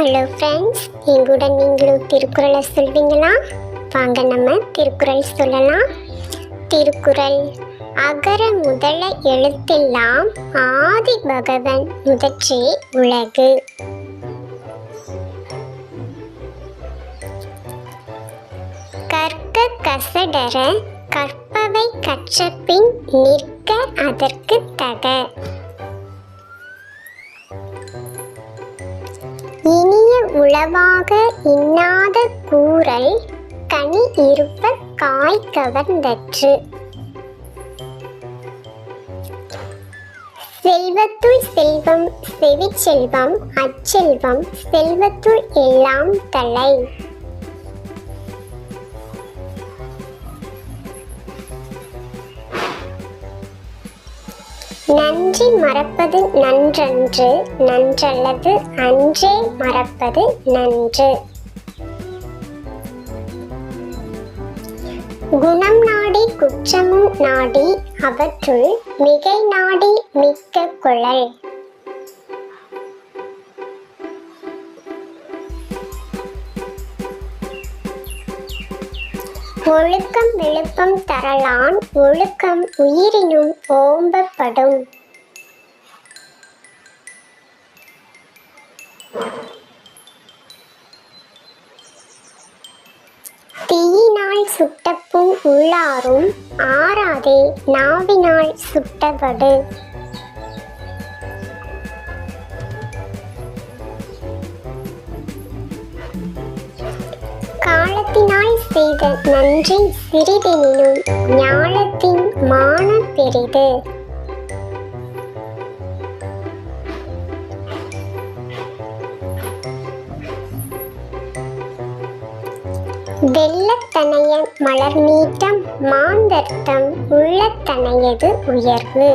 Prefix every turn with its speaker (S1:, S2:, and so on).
S1: hello friends எங்களுடன் நீங்களும் திருக்குறளை சொல்வீங்களா வாங்க நம்ம திருக்குறள் சொல்லலாம் திருக்குறள் அகர முதல எழுத்தெல்லாம் ஆதி பகவன் முதற்றே உலகு கற்க கசடர கற்பவை கற்ற பின் நிற்க அதற்கு தக இனிய உளவாக இன்னாத கூரை கனி இருப்ப காய் கவர்ந்தற்று செல்வத்துள் செல்வம் செவிச்செல்வம் அச்செல்வம் செல்வத்துள் எல்லாம் தலை நன்றி மறப்பது நன்றன்று நன்றல்லது அன்றே மறப்பது நன்று குணம் நாடி குற்றமும் நாடி அவற்றுள் மிகை நாடி மிக்க குழல் ஒழுக்கம் விழுப்பம் தரலான் ஒழுக்கம் உயிரினும் ஓம்பப்படும் தீயினால் சுட்டப்பும் உள்ளாரும் ஆறாதே நாவினால் சுட்டபடு செய்த நன்றி சிறிதெனினும் ஞானத்தின் மானம் பெரிது வெள்ளத்தனைய மலர் நீட்டம் மாந்தர்த்தம் உள்ளத்தனையது உயர்வு